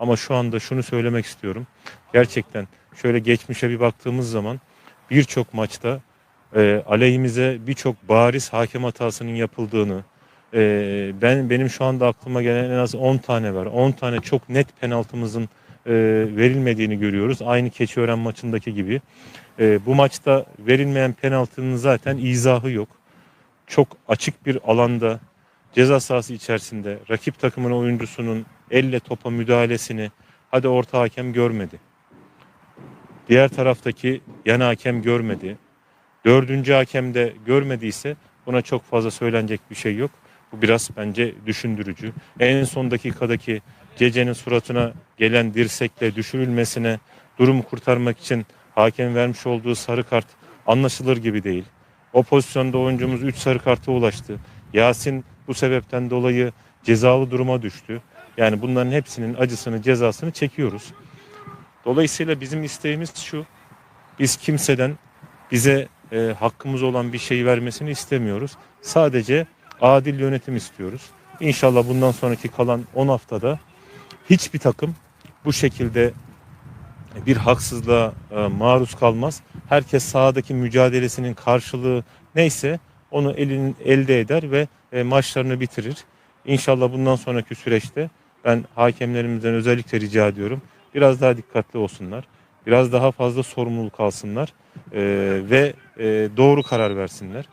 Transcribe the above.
Ama şu anda şunu söylemek istiyorum. Gerçekten şöyle geçmişe bir baktığımız zaman birçok maçta e, aleyhimize birçok bariz hakem hatasının yapıldığını, e, ben benim şu anda aklıma gelen en az 10 tane var. 10 tane çok net penaltımızın e, verilmediğini görüyoruz. Aynı Keçiören maçındaki gibi. E, bu maçta verilmeyen penaltının zaten izahı yok. Çok açık bir alanda ceza sahası içerisinde rakip takımın oyuncusunun elle topa müdahalesini hadi orta hakem görmedi. Diğer taraftaki yan hakem görmedi. Dördüncü hakem de görmediyse buna çok fazla söylenecek bir şey yok. Bu biraz bence düşündürücü. En son dakikadaki Cece'nin suratına gelen dirsekle düşürülmesine durumu kurtarmak için hakem vermiş olduğu sarı kart anlaşılır gibi değil. O pozisyonda oyuncumuz 3 sarı karta ulaştı. Yasin bu sebepten dolayı cezalı duruma düştü. Yani bunların hepsinin acısını, cezasını çekiyoruz. Dolayısıyla bizim isteğimiz şu. Biz kimseden bize e, hakkımız olan bir şey vermesini istemiyoruz. Sadece adil yönetim istiyoruz. İnşallah bundan sonraki kalan 10 haftada hiçbir takım bu şekilde bir haksızlığa e, maruz kalmaz. Herkes sahadaki mücadelesinin karşılığı neyse onu elin, elde eder ve e, maçlarını bitirir. İnşallah bundan sonraki süreçte ben hakemlerimizden özellikle rica ediyorum. Biraz daha dikkatli olsunlar. Biraz daha fazla sorumluluk alsınlar e, ve e, doğru karar versinler.